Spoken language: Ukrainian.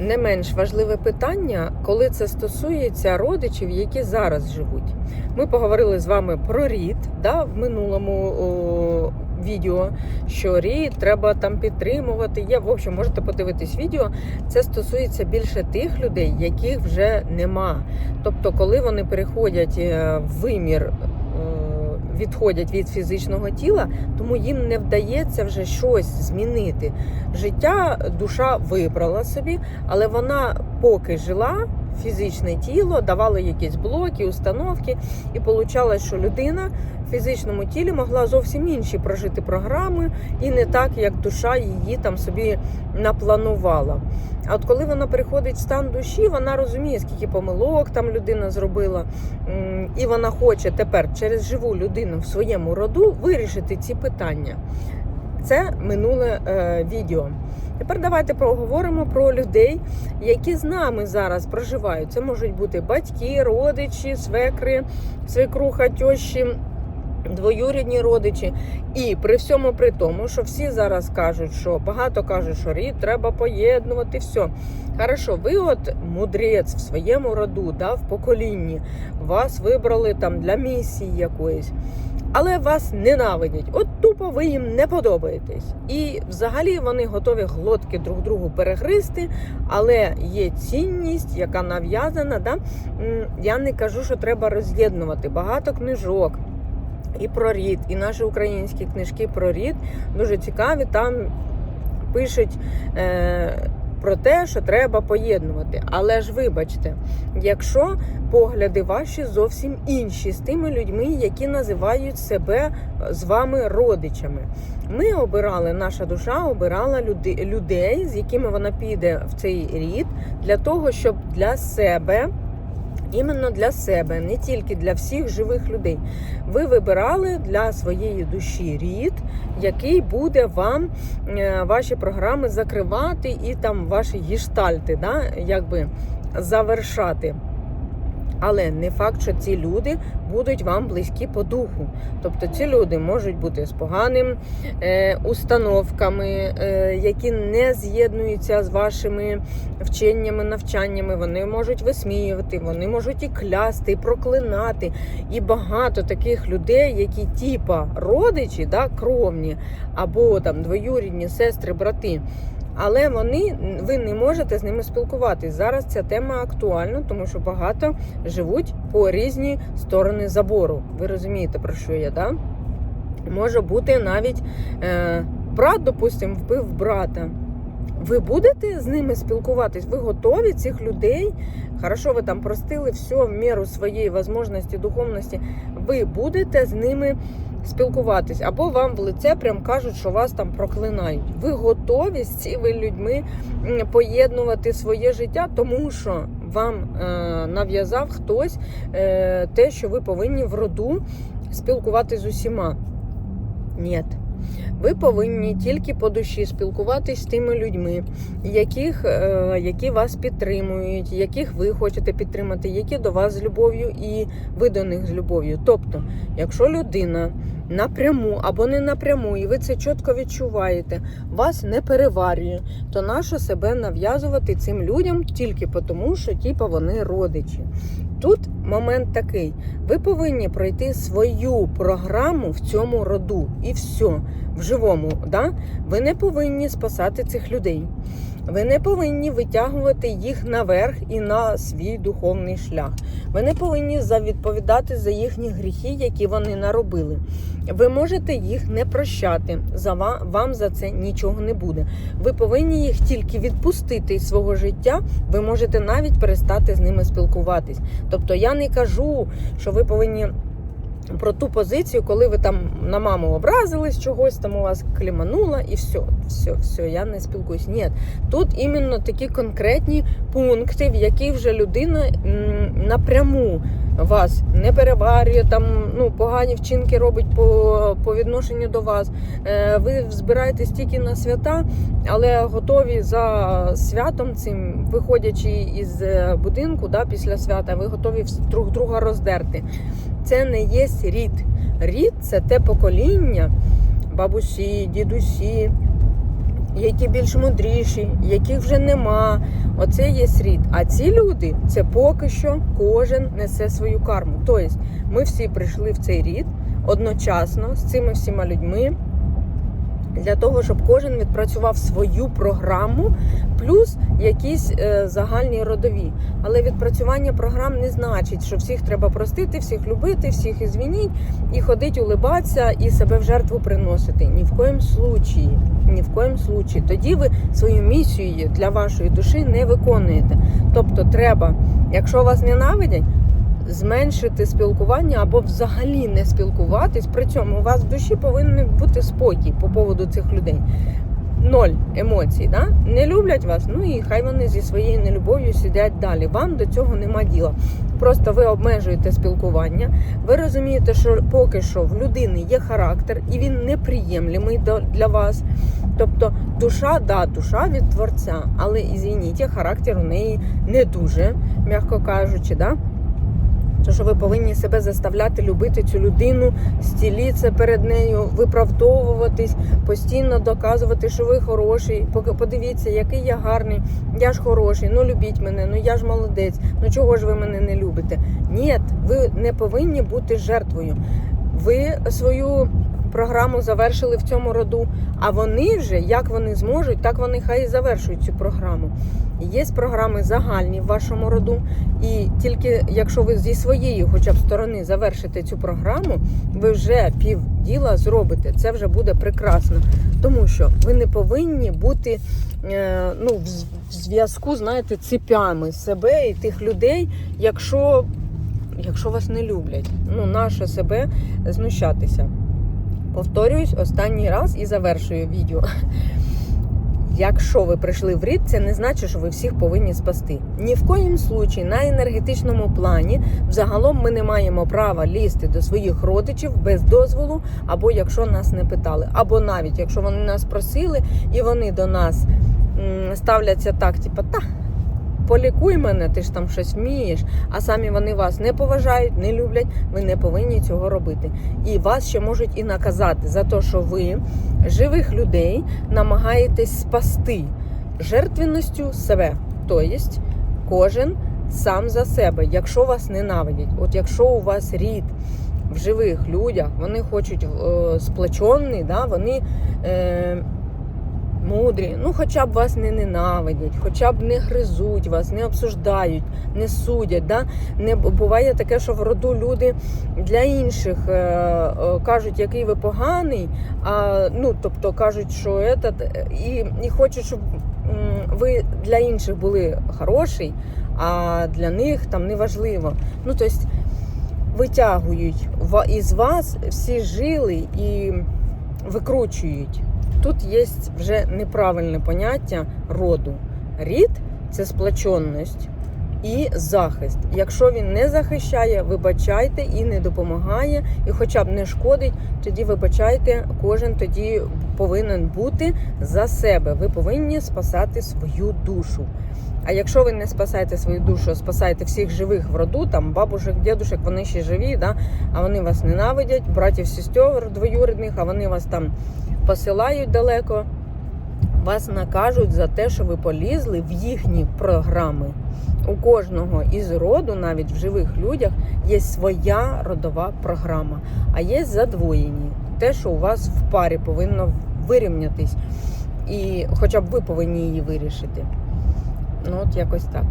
не менш важливе питання, коли це стосується родичів, які зараз живуть. Ми поговорили з вами про рід да, в минулому о, відео, що рід треба там підтримувати. Є, в общем, можете подивитись відео. Це стосується більше тих людей, яких вже нема. Тобто, коли вони переходять е, в вимір. Відходять від фізичного тіла, тому їм не вдається вже щось змінити. Життя душа вибрала собі, але вона поки жила, фізичне тіло, давала якісь блоки, установки, і виходило, що людина в фізичному тілі могла зовсім інші прожити програми, і не так, як душа її там собі напланувала. А от коли вона переходить в стан душі, вона розуміє, скільки помилок там людина зробила, і вона хоче тепер через живу людину в своєму роду вирішити ці питання. Це минуле е, відео. Тепер давайте поговоримо про людей, які з нами зараз проживають. Це можуть бути батьки, родичі, свекри, свекруха, тьощі, двоюрідні родичі. І при всьому при тому, що всі зараз кажуть, що багато кажуть, що рід треба поєднувати. все. Хорошо, ви от мудрець в своєму роду, да, в поколінні, вас вибрали там для місії якоїсь. Але вас ненавидять. От тупо ви їм не подобаєтесь. І взагалі вони готові глотки друг другу перегризти, але є цінність, яка нав'язана. Да? Я не кажу, що треба роз'єднувати багато книжок. І про рід, і наші українські книжки про рід дуже цікаві. Там пишуть е, про те, що треба поєднувати. Але ж вибачте, якщо погляди ваші зовсім інші з тими людьми, які називають себе з вами родичами. Ми обирали, наша душа обирала людей, з якими вона піде в цей рід, для того, щоб для себе. Іменно для себе, не тільки для всіх живих людей. Ви вибирали для своєї душі рід, який буде вам е, ваші програми закривати і там ваші гіштальти, да, якби завершати. Але не факт, що ці люди будуть вам близькі по духу. Тобто ці люди можуть бути з поганим е, установками, е, які не з'єднуються з вашими вченнями, навчаннями. Вони можуть висміювати, вони можуть і клясти, і проклинати. І багато таких людей, які типа родичі, да, кровні, або там двоюрідні сестри, брати. Але вони ви не можете з ними спілкуватись. Зараз ця тема актуальна, тому що багато живуть по різні сторони забору. Ви розумієте, про що я, да? Може бути навіть е, брат, допустимо, вбив брата. Ви будете з ними спілкуватись? Ви готові цих людей? Хорошо, ви там простили все в міру своєї можливості, духовності. Ви будете з ними спілкуватись, або вам в лице прям кажуть, що вас там проклинають. Ви готові з цими людьми поєднувати своє життя, тому що вам е, нав'язав хтось е, те, що ви повинні в роду спілкуватись з усіма. Ні. Ви повинні тільки по душі спілкуватись з тими людьми, яких, е, які вас підтримують, яких ви хочете підтримати, які до вас з любов'ю і ви до них з любов'ю. Тобто, якщо людина напряму або не напряму, і ви це чітко відчуваєте, вас не переварює, то нащо себе нав'язувати цим людям тільки тому, що типа вони родичі. Тут момент такий: ви повинні пройти свою програму в цьому роду, і все в живому. Да? Ви не повинні спасати цих людей. Ви не повинні витягувати їх наверх і на свій духовний шлях. Ви не повинні відповідати за їхні гріхи, які вони наробили. Ви можете їх не прощати. За ва- вам за це нічого не буде. Ви повинні їх тільки відпустити із свого життя. Ви можете навіть перестати з ними спілкуватись. Тобто я не кажу, що ви повинні. Про ту позицію, коли ви там на маму образились чогось, там у вас клімануло, і все, все, все, я не спілкуюсь. Ні, тут іменно такі конкретні пункти, в яких вже людина напряму вас не переварює, там ну погані вчинки робить по, по відношенню до вас. Е, ви збираєтесь тільки на свята, але готові за святом цим, виходячи із е, будинку да, після свята, ви готові друг друга роздерти. Це не є рід. Рід це те покоління, бабусі, дідусі, які більш мудріші, яких вже нема. Оце є срід. А ці люди це поки що кожен несе свою карму. Тобто ми всі прийшли в цей рід одночасно з цими всіма людьми. Для того, щоб кожен відпрацював свою програму, плюс якісь е, загальні родові. Але відпрацювання програм не значить, що всіх треба простити, всіх любити, всіх ізвініть і ходить, улибатися і себе в жертву приносити. Ні в коєм случаї. Ні в коєм случаї. Тоді ви свою місію для вашої душі не виконуєте. Тобто, треба, якщо вас ненавидять, зменшити спілкування або взагалі не спілкуватись. При цьому у вас в душі повинен бути спокій по поводу цих людей. Ноль емоцій, да? не люблять вас. Ну і хай вони зі своєю нелюбов'ю сидять далі. Вам до цього нема діла. Просто ви обмежуєте спілкування. Ви розумієте, що поки що в людини є характер, і він неприємлемий для вас. Тобто душа, да, душа від творця, але ізвініть, характер у неї не дуже, м'яко кажучи, да? То, що ви повинні себе заставляти любити цю людину, стіліться перед нею, виправдовуватись, постійно доказувати, що ви хороший. Подивіться, який я гарний, я ж хороший, ну любіть мене, ну я ж молодець, ну чого ж ви мене не любите? Ні, ви не повинні бути жертвою. Ви свою програму завершили в цьому роду, а вони вже, як вони зможуть, так вони хай і завершують цю програму. Є програми загальні в вашому роду, і тільки якщо ви зі своєї, хоча б сторони, завершите цю програму, ви вже пів діла зробите. Це вже буде прекрасно, тому що ви не повинні бути е, ну, в зв'язку, знаєте, цепями себе і тих людей, якщо, якщо вас не люблять. Ну, наше себе знущатися. Повторююсь останній раз і завершую відео. Якщо ви прийшли в рід, це не значить, що ви всіх повинні спасти. Ні в коїм случаї на енергетичному плані взагалом ми не маємо права лізти до своїх родичів без дозволу, або якщо нас не питали, або навіть якщо вони нас просили і вони до нас ставляться так, типу, та. Полікуй мене, ти ж там щось вмієш, а самі вони вас не поважають, не люблять. Ви не повинні цього робити. І вас ще можуть і наказати за те, що ви живих людей намагаєтесь спасти жертвенністю себе. Тобто кожен сам за себе, якщо вас ненавидять, от якщо у вас рід в живих людях, вони хочуть е, сплечений, да, вони. Е, Мудрі, ну хоча б вас не ненавидять, хоча б не гризуть вас, не обсуждають, не судять. Да? Не буває таке, що в роду люди для інших е, е, кажуть, який ви поганий, а ну тобто кажуть, що этот, і, і хочуть, щоб ви для інших були хороший, а для них там неважливо. Ну тобто витягують із вас всі жили і викручують. Тут є вже неправильне поняття роду. Рід це сплоченність і захист. Якщо він не захищає, вибачайте і не допомагає, і хоча б не шкодить, тоді вибачайте, кожен тоді повинен бути за себе. Ви повинні спасати свою душу. А якщо ви не спасаєте свою душу, спасаєте всіх живих в роду, там бабушек, дідушек, вони ще живі, да? а вони вас ненавидять, братів, сестер двоюрідних, а вони вас там посилають далеко, вас накажуть за те, що ви полізли в їхні програми. У кожного із роду, навіть в живих людях, є своя родова програма, а є задвоєні. Те, що у вас в парі повинно вирівнятись, і хоча б ви повинні її вирішити. Ну, от якось так.